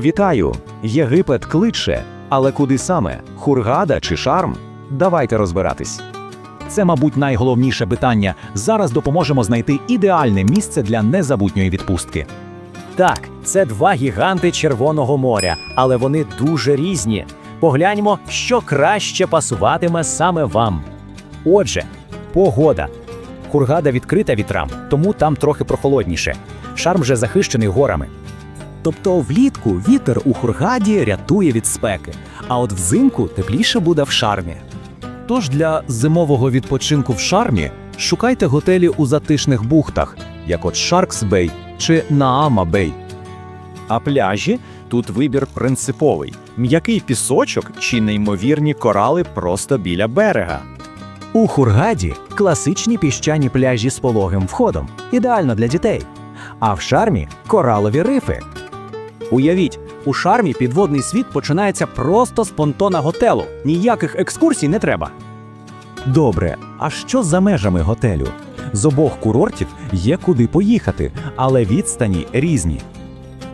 Вітаю! Єгипет кличе. Але куди саме? Хургада чи шарм? Давайте розбиратись. Це, мабуть, найголовніше питання. Зараз допоможемо знайти ідеальне місце для незабутньої відпустки. Так, це два гіганти Червоного моря, але вони дуже різні. Погляньмо, що краще пасуватиме саме вам. Отже, погода. Хургада відкрита вітрам, тому там трохи прохолодніше. Шарм же захищений горами. Тобто влітку вітер у Хургаді рятує від спеки, а от взимку тепліше буде в шармі. Тож для зимового відпочинку в шармі шукайте готелі у затишних бухтах, як от Sharks Bay чи Наама Бей. А пляжі тут вибір принциповий: м'який пісочок чи неймовірні корали просто біля берега. У Хургаді класичні піщані пляжі з пологим входом, ідеально для дітей. А в шармі коралові рифи. Уявіть, у шармі підводний світ починається просто з понтона готелу. Ніяких екскурсій не треба. Добре, а що за межами готелю? З обох курортів є куди поїхати, але відстані різні.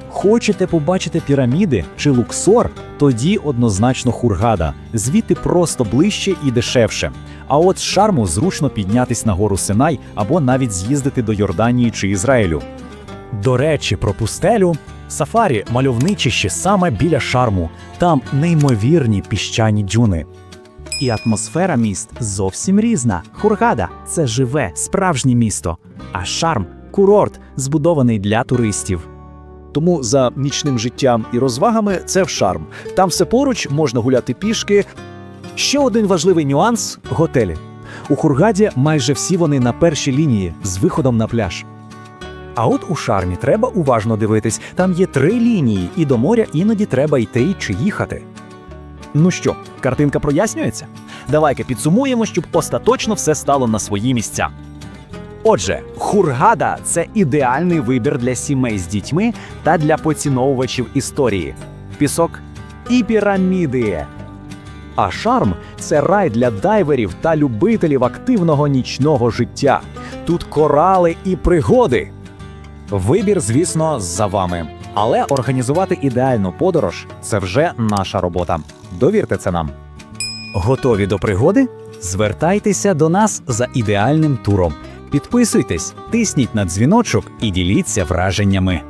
Хочете побачити піраміди чи луксор? Тоді однозначно Хургада. Звідти просто ближче і дешевше. А от з шарму зручно піднятись на гору Синай або навіть з'їздити до Йорданії чи Ізраїлю. До речі, про пустелю. Сафарі мальовничіще саме біля шарму. Там неймовірні піщані дюни. І атмосфера міст зовсім різна. Хургада це живе, справжнє місто, а шарм курорт, збудований для туристів. Тому за нічним життям і розвагами це в шарм. Там все поруч можна гуляти пішки. Ще один важливий нюанс готелі. У Хургаді майже всі вони на першій лінії з виходом на пляж. А от у шармі треба уважно дивитись. Там є три лінії, і до моря іноді треба йти чи їхати. Ну що, картинка прояснюється? Давай-ка підсумуємо, щоб остаточно все стало на свої місця. Отже, Хургада це ідеальний вибір для сімей з дітьми та для поціновувачів історії. Пісок і піраміди. А шарм це рай для дайверів та любителів активного нічного життя. Тут корали і пригоди. Вибір, звісно, за вами. Але організувати ідеальну подорож це вже наша робота. Довірте це нам. Готові до пригоди? Звертайтеся до нас за ідеальним туром. Підписуйтесь, тисніть на дзвіночок і діліться враженнями.